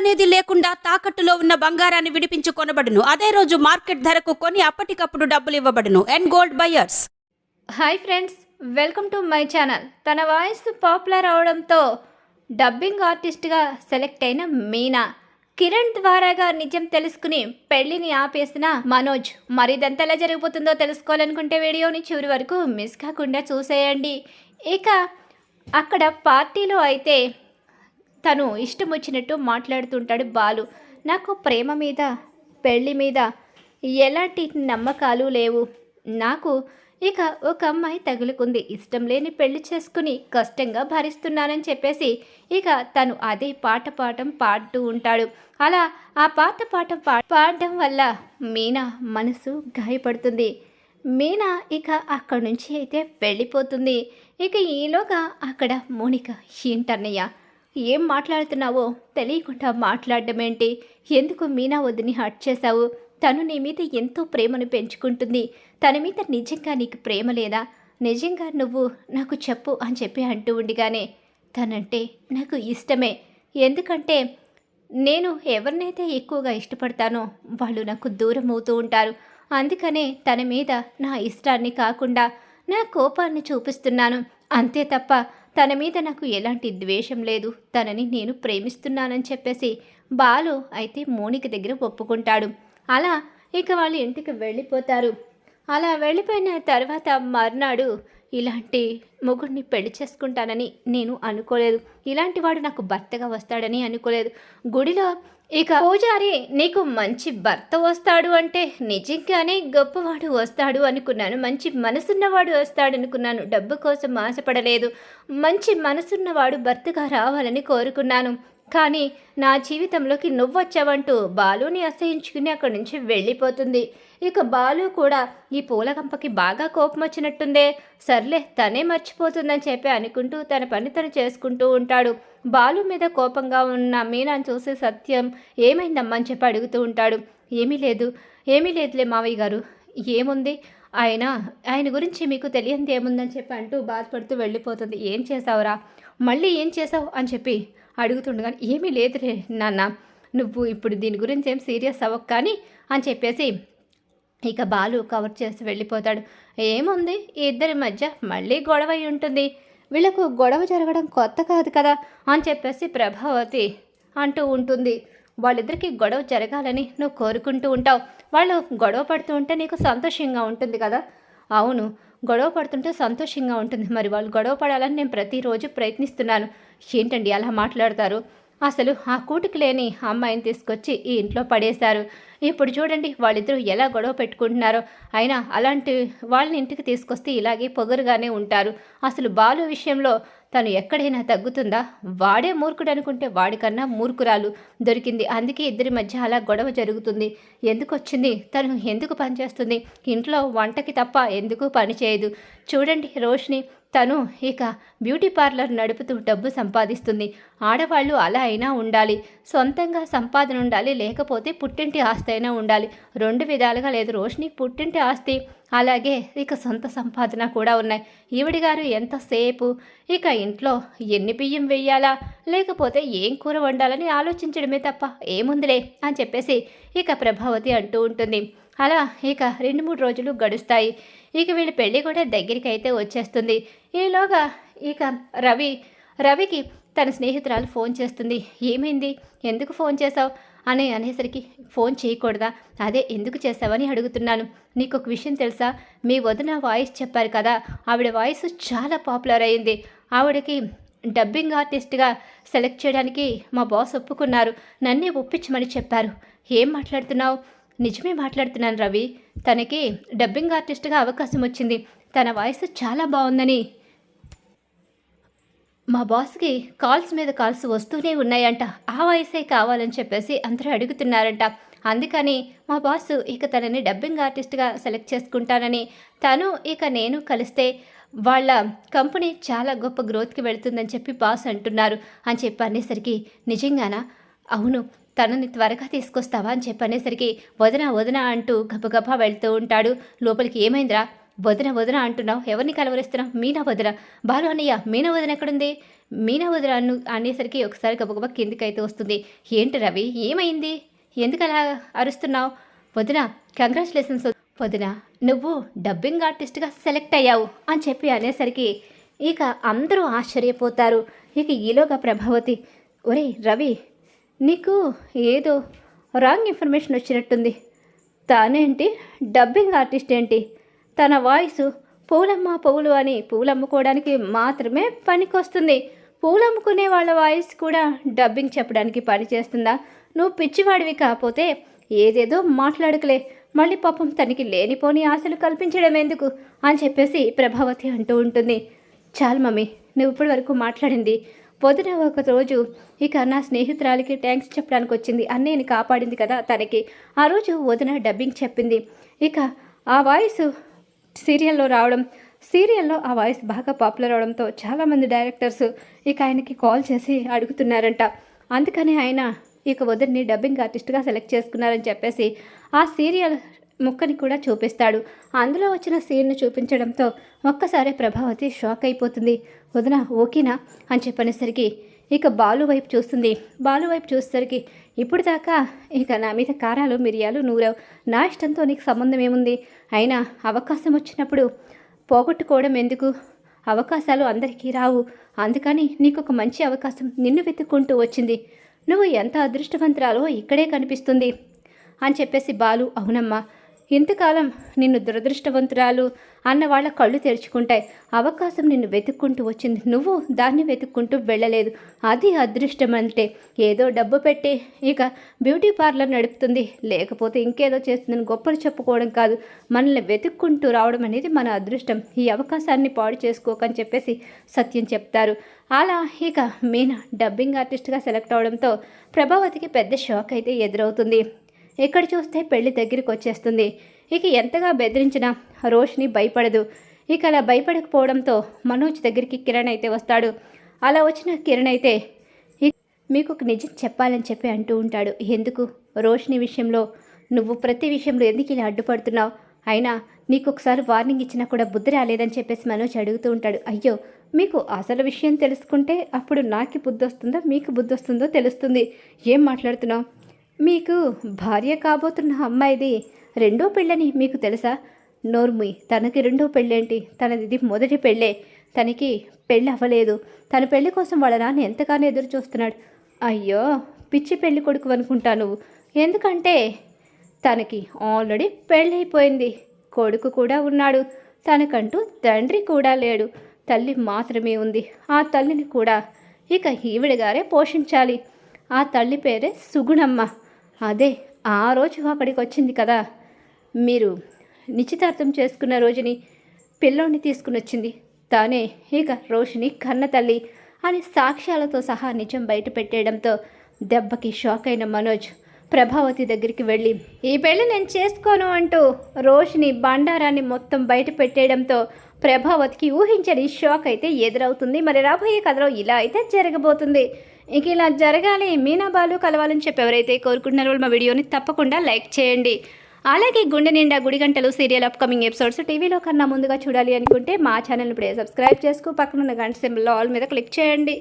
అనేది లేకుండా తాకట్టులో ఉన్న బంగారాన్ని విడిపించి కొనబడును. అదే రోజు మార్కెట్ ధరకు కొని అప్పటికప్పుడు డబ్బులు ఇవ్వబడును. And gold buyers hi friends welcome to my channel తన వాయిస్ పాపులర్ అవడంతో డబ్బింగ్ ఆర్టిస్ట్గా సెలెక్ట్ అయిన మీనా. కిరణ్ ద్వారాగా నిజం తెలుసుకుని పెళ్ళిని ఆపేసిన మనోజ్. మరి ఎలా జరిగిపోతుందో తెలుసుకోవాలనుకుంటే వీడియోని చివరి వరకు మిస్ కాకుండా చూసేయండి. ఇక అక్కడ పార్టీలో అయితే తను ఇష్టం వచ్చినట్టు మాట్లాడుతుంటాడు బాలు. నాకు ప్రేమ మీద పెళ్ళి మీద ఎలాంటి నమ్మకాలు లేవు. నాకు ఇక ఒక అమ్మాయి తగులుకుంది. ఇష్టం లేని పెళ్ళి చేసుకుని కష్టంగా భరిస్తున్నానని చెప్పేసి ఇక తను అదే పాట పాఠం పాడుతూ ఉంటాడు. అలా ఆ పాత పాఠం పా పాడడం వల్ల మీనా మనసు గాయపడుతుంది. మీనా ఇక అక్కడి నుంచి అయితే వెళ్ళిపోతుంది. ఇక ఈలోగా అక్కడ మోనిక ఏంటన్నయ్య ఏం మాట్లాడుతున్నావో తెలియకుండా మాట్లాడడమేంటి? ఎందుకు మీనా వద్దని హట్ చేశావు? తను నీ మీద ఎంతో ప్రేమను పెంచుకుంటుంది. తన మీద నిజంగా నీకు ప్రేమ లేదా? నిజంగా నువ్వు నాకు చెప్పు అని చెప్పి అంటూ ఉండిగానే తనంటే నాకు ఇష్టమే. ఎందుకంటే నేను ఎవరినైతే ఎక్కువగా ఇష్టపడతానో వాళ్ళు నాకు దూరం అవుతూ ఉంటారు. అందుకనే తన మీద నా ఇష్టాన్ని కాకుండా నా కోపాన్ని చూపిస్తున్నాను. అంతే తప్ప తన మీద నాకు ఎలాంటి ద్వేషం లేదు. తనని నేను ప్రేమిస్తున్నానని చెప్పేసి బాలు అయితే మోనిక దగ్గర ఒప్పుకుంటాడు. అలా ఇక వాళ్ళు ఇంటికి వెళ్ళిపోతారు. అలా వెళ్ళిపోయిన తర్వాత మర్నాడు ఇలాంటి మొగుడిని పెళ్ళి చేసుకుంటానని నేను అనుకోలేదు. ఇలాంటి వాడు నాకు భర్తగా వస్తాడని అనుకోలేదు. గుడిలో ఇక పూజారి నీకు మంచి భర్త వస్తాడు అంటే నిజంగానే గొప్పవాడు వస్తాడు అనుకున్నాను. మంచి మనసున్నవాడు వస్తాడు అనుకున్నాను డబ్బు కోసం ఆశపడలేదు. మంచి మనసున్నవాడు భర్తగా రావాలని కోరుకున్నాను. కానీ నా జీవితంలోకి నువ్వొచ్చావంటూ బాలుని అసహించుకుని అక్కడి నుంచి వెళ్ళిపోతుంది. ఇక బాలు కూడా ఈ పూలగంపకి బాగా కోపం వచ్చినట్టుందే సర్లే తనే మర్చిపోతుందని చెప్పి అనుకుంటూ తన పని తను చేసుకుంటూ ఉంటాడు. బాలు మీద కోపంగా ఉన్న మీనాను చూసి సత్యం ఏమైందమ్మా అని చెప్పి అడుగుతూ ఉంటాడు. ఏమీ లేదు ఏమీ లేదులే మావయ్య గారు. ఏముంది? ఆయన ఆయన గురించి మీకు తెలియంది ఏముందని చెప్పి అంటూ బాధపడుతూ వెళ్ళిపోతుంది. ఏం చేసావురా మళ్ళీ ఏం చేసావు అని చెప్పి అడుగుతుండగా ఏమీ లేదురే నాన్న నువ్వు ఇప్పుడు దీని గురించి ఏం సీరియస్ అవ్వకు కానీ అని చెప్పేసి ఇక బాలు కవర్ చేసి వెళ్ళిపోతాడు. ఏముంది? ఈ ఇద్దరి మధ్య మళ్ళీ గొడవ అయి ఉంటుంది. వీళ్ళకు గొడవ జరగడం కొత్త కాదు కదా అని చెప్పేసి ప్రభావతి అంటూ ఉంటుంది. వాళ్ళిద్దరికి గొడవ జరగాలని నువ్వు కోరుకుంటూ ఉంటావు. వాళ్ళు గొడవ పడుతూ ఉంటే నీకు సంతోషంగా ఉంటుంది కదా. అవును. గొడవ పడుతుంటే సంతోషంగా ఉంటుంది. మరి వాళ్ళు గొడవ పడాలని నేను ప్రతిరోజు ప్రయత్నిస్తున్నాను. ఏంటండి అలా మాట్లాడతారు? అసలు ఆ కూటికి లేని అమ్మాయిని తీసుకొచ్చి ఈ ఇంట్లో పడేశారు. ఇప్పుడు చూడండి వాళ్ళిద్దరూ ఎలా గొడవ పెట్టుకుంటున్నారో. అయినా అలాంటి వాళ్ళని ఇంటికి తీసుకొస్తే ఇలాగే పొగరుగానే ఉంటారు. అసలు బాలు విషయంలో తను ఎక్కడైనా తగ్గుతుందా? వాడే మూర్ఖుడు అనుకుంటే వాడికన్నా మూర్ఖురాలు దొరికింది. అందుకే ఇద్దరి మధ్య అలా గొడవ జరుగుతుంది. ఎందుకు వచ్చింది తను ఎందుకు పనిచేస్తుంది? ఇంట్లో వంటకి తప్ప ఎందుకు పని చేయదు? చూడండి రోషిని. తను ఇక బ్యూటీ పార్లర్ నడుపుతూ డబ్బు సంపాదిస్తుంది. ఆడవాళ్ళు అలా అయినా ఉండాలి. సొంతంగా సంపాదన ఉండాలి. లేకపోతే పుట్టింటి ఆస్తి అయినా ఉండాలి. రెండు విధాలుగా లేదు రోషిని. పుట్టింటి ఆస్తి అలాగే ఇక సొంత సంపాదన కూడా ఉన్నాయి. ఈవిడి గారు ఎంతసేపు? ఇక ఇంట్లో ఎన్ని బియ్యం వెయ్యాలా? లేకపోతే ఏం కూర వండాలని ఆలోచించడమే తప్ప ఏముందిలే అని చెప్పేసి ఇక ప్రభావతి అంటూ ఉంటుంది. అలా ఇక రెండు మూడు రోజులు గడుస్తాయి. ఇక వీళ్ళ పెళ్ళి కూడా దగ్గరికి అయితే వచ్చేస్తుంది. ఈలోగా ఇక రవి రవికి తన స్నేహితురాలు ఫోన్ చేస్తుంది. ఏమైంది? ఎందుకు ఫోన్ చేశావు? అని అనేసరికి ఫోన్ చేయకూడదా? అదే ఎందుకు చేసావని అడుగుతున్నాను. నీకు ఒక విషయం తెలుసా? మీ వదిన వాయిస్ చెప్పారు కదా ఆవిడ వాయిస్ చాలా పాపులర్ అయింది. ఆవిడకి డబ్బింగ్ ఆర్టిస్ట్గా సెలెక్ట్ చేయడానికి మా బాస్ ఒప్పుకున్నారు. నన్నే ఒప్పించమని చెప్పారు. ఏం మాట్లాడుతున్నావు? నిజమే మాట్లాడుతున్నాను రవి. తనకి డబ్బింగ్ ఆర్టిస్ట్గా అవకాశం వచ్చింది. తన వాయిస్ చాలా బాగుందని మా బాస్కి కాల్స్ మీద కాల్స్ వస్తూనే ఉన్నాయంట. ఆ వయసే కావాలని చెప్పేసి అందరూ అడుగుతున్నారంట. అందుకని మా బాస్ ఇక తనని డబ్బింగ్ ఆర్టిస్ట్గా సెలెక్ట్ చేసుకుంటానని తను ఇక నేను కలిస్తే వాళ్ళ కంపెనీ చాలా గొప్ప గ్రోత్కి వెళ్తుందని చెప్పి బాస్ అంటున్నారు అని చెప్పి అనేసరికి నిజంగానా? అవును తనని త్వరగా తీసుకొస్తావా? అని చెప్పనేసరికి వదన వదన అంటూ గబగబా వెళ్తూ ఉంటాడు. లోపలికి ఏమైందిరా? వదిన వదిన అంటున్నావు. ఎవరిని కలవరిస్తున్నావు? మీనా వదిన. బాలు అన్నయ్య మీనా వదిన ఎక్కడుంది? మీనా వదిన అను అనేసరికి ఒకసారి గబగబా కిందికైతే వస్తుంది. ఏంటి రవి ఏమైంది? ఎందుకు అలా అరుస్తున్నావు? వదిన కంగ్రాచులేషన్స్ వదిన నువ్వు డబ్బింగ్ ఆర్టిస్ట్గా సెలెక్ట్ అయ్యావు అని చెప్పి అనేసరికి ఇక అందరూ ఆశ్చర్యపోతారు. ఇక ఈలోగా ప్రభావతి ఒరే రవి నీకు ఏదో రాంగ్ ఇన్ఫర్మేషన్ వచ్చినట్టుంది. తానేంటి? డబ్బింగ్ ఆర్టిస్ట్ ఏంటి? తన వాయిస్ పూలమ్మ పువ్వులు అని పూలు అమ్ముకోవడానికి మాత్రమే పనికొస్తుంది. పూలమ్ముకునే వాళ్ళ వాయిస్ కూడా డబ్బింగ్ చెప్పడానికి పని చేస్తుందా నువ్వు పిచ్చివాడివి కాకపోతే ఏదేదో మాట్లాడకలే. మళ్ళీ పాపం తనకి లేనిపోని ఆశలు కల్పించడం ఎందుకు? అని చెప్పేసి ప్రభావతి అంటూ ఉంటుంది. చాలు మమ్మీ నువ్వు ఇప్పటి వరకు మాట్లాడింది. పొద్దున ఒక రోజు ఇక నా స్నేహితురాలికి థ్యాంక్స్ చెప్పడానికి వచ్చింది. అన్నయ్యని కాపాడింది కదా తనకి. ఆ రోజు వదిన డబ్బింగ్ చెప్పింది. ఇక ఆ వాయిస్ సీరియల్లో రావడం సీరియల్లో ఆ వాయిస్ బాగా పాపులర్ అవడంతో చాలామంది డైరెక్టర్స్ ఇక ఆయనకి కాల్ చేసి అడుగుతున్నారంట. అందుకని ఆయన ఇక వదిన్ని డబ్బింగ్ ఆర్టిస్ట్గా సెలెక్ట్ చేసుకున్నారని చెప్పేసి ఆ సీరియల్ ముక్కని కూడా చూపిస్తాడు. అందులో వచ్చిన సీన్ను చూపించడంతో ఒక్కసారి ప్రభావతి షాక్ అయిపోతుంది. వదిన ఓకేనా? అని చెప్పనేసరికి ఇక బాలు వైపు చూస్తుంది. బాలు వైపు చూసేసరికి ఇప్పుడు దాకా ఇక నా మీద కారాలు మిరియాలు నూరావు. నా ఇష్టంతో నీకు సంబంధం ఏముంది? అయినా అవకాశం వచ్చినప్పుడు పోగొట్టుకోవడం ఎందుకు? అవకాశాలు అందరికీ రావు. అందుకని నీకు ఒక మంచి అవకాశం నిన్ను వెతుక్కుంటూ వచ్చింది. నువ్వు ఎంత అదృష్టవంతురాలో ఇక్కడే కనిపిస్తుంది. అని చెప్పేసి బాలు అవునమ్మా. ఇంతకాలం నిన్ను దురదృష్టవంతురాలు అన్న వాళ్ళ కళ్ళు తెరుచుకుంటాయి. అవకాశం నిన్ను వెతుక్కుంటూ వచ్చింది. నువ్వు దాన్ని వెతుక్కుంటూ వెళ్ళలేదు. అది అదృష్టం అంటే ఏదో డబ్బు పెట్టి ఇక బ్యూటీ పార్లర్ నడుపుతుంది. లేకపోతే ఇంకేదో చేస్తుందని గొప్పలు చెప్పుకోవడం కాదు. మనల్ని వెతుక్కుంటూ రావడం అనేది మన అదృష్టం. ఈ అవకాశాన్ని పాడు చేసుకోకని చెప్పేసి సత్యం చెప్తారు. అలా ఇక మీనా డబ్బింగ్ ఆర్టిస్ట్గా సెలెక్ట్ అవడంతో ప్రభావతికి పెద్ద షాక్ అయితే ఎదురవుతుంది. ఎక్కడ చూస్తే పెళ్ళి దగ్గరికి వచ్చేస్తుంది ఇక ఎంతగా బెదిరించినా రోషిని భయపడదు. ఇక అలా భయపడకపోవడంతో మనోజ్ దగ్గరికి కిరణ్ అయితే వస్తాడు. అలా వచ్చిన కిరణ్ అయితే మీకు ఒక నిజం చెప్పాలని చెప్పి అంటూ ఉంటాడు. ఎందుకు? రోషిని విషయంలో నువ్వు ప్రతి విషయంలో ఎందుకు ఇలా అడ్డుపడుతున్నావు? అయినా నీకు ఒకసారి వార్నింగ్ ఇచ్చినా కూడా బుద్ధి రాలేదని చెప్పేసి మనోజ్ అడుగుతూ ఉంటాడు. అయ్యో మీకు అసలు విషయం తెలుసుకుంటే అప్పుడు నాకు బుద్ధి వస్తుందో మీకు బుద్ధి వస్తుందో తెలుస్తుంది. ఏం మాట్లాడుతున్నావు? మీకు భార్య కాబోతున్న అమ్మాయిది రెండో పెళ్ళని మీకు తెలుసా? నోర్మి తనకి రెండో పెళ్ళేంటి? తనది ఇది మొదటి పెళ్ళే. తనకి పెళ్ళి అవ్వలేదు. తన పెళ్ళి కోసం వాళ్ళ నాన్న ఎంతగానో ఎదురు చూస్తున్నాడు. అయ్యో పిచ్చి పెళ్ళి కొడుకు అనుకుంటా నువ్వు. ఎందుకంటే తనకి ఆల్రెడీ పెళ్ళైపోయింది. కొడుకు కూడా ఉన్నాడు. తనకంటూ తండ్రి కూడా లేడు. తల్లి మాత్రమే ఉంది. ఆ తల్లిని కూడా ఇక ఈవిడగారే పోషించాలి. ఆ తల్లి పేరే సుగుణమ్మ. అదే ఆ రోజు అక్కడికి వచ్చింది కదా. మీరు నిశ్చితార్థం చేసుకున్న రోజుని పిల్లోని తీసుకుని వచ్చింది తానే ఇక రోషిని కన్న తల్లి అని సాక్ష్యాలతో సహా నిజం బయట పెట్టేయడంతో దెబ్బకి షాక్ అయిన మనోజ్ ప్రభావతి దగ్గరికి వెళ్ళి ఈ పెళ్ళి నేను చేసుకోను అంటూ రోషిని బండారాన్ని మొత్తం బయట పెట్టేయడంతో ప్రభావతికి ఊహించని షాక్ అయితే ఎదురవుతుంది. మరి రాబోయే కథలో ఇలా అయితే జరగబోతుంది. ఇక ఇలా జరగాలి మీనా బాలు కలవాలని చెప్పి ఎవరైతే కోరుకుంటున్నారో మా వీడియోని తప్పకుండా లైక్ చేయండి. అలాగే గుండె నిండా గుడి గంటలు సీరియల్ అప్కమింగ్ ఎపిసోడ్స్ టీవీలో కన్నా ముందుగా చూడాలి అనుకుంటే మా ఛానల్ ఇప్పుడే సబ్స్క్రైబ్ చేసుకో పక్కన ఉన్న గంట సింబల్ ఆల్ మీద క్లిక్ చేయండి.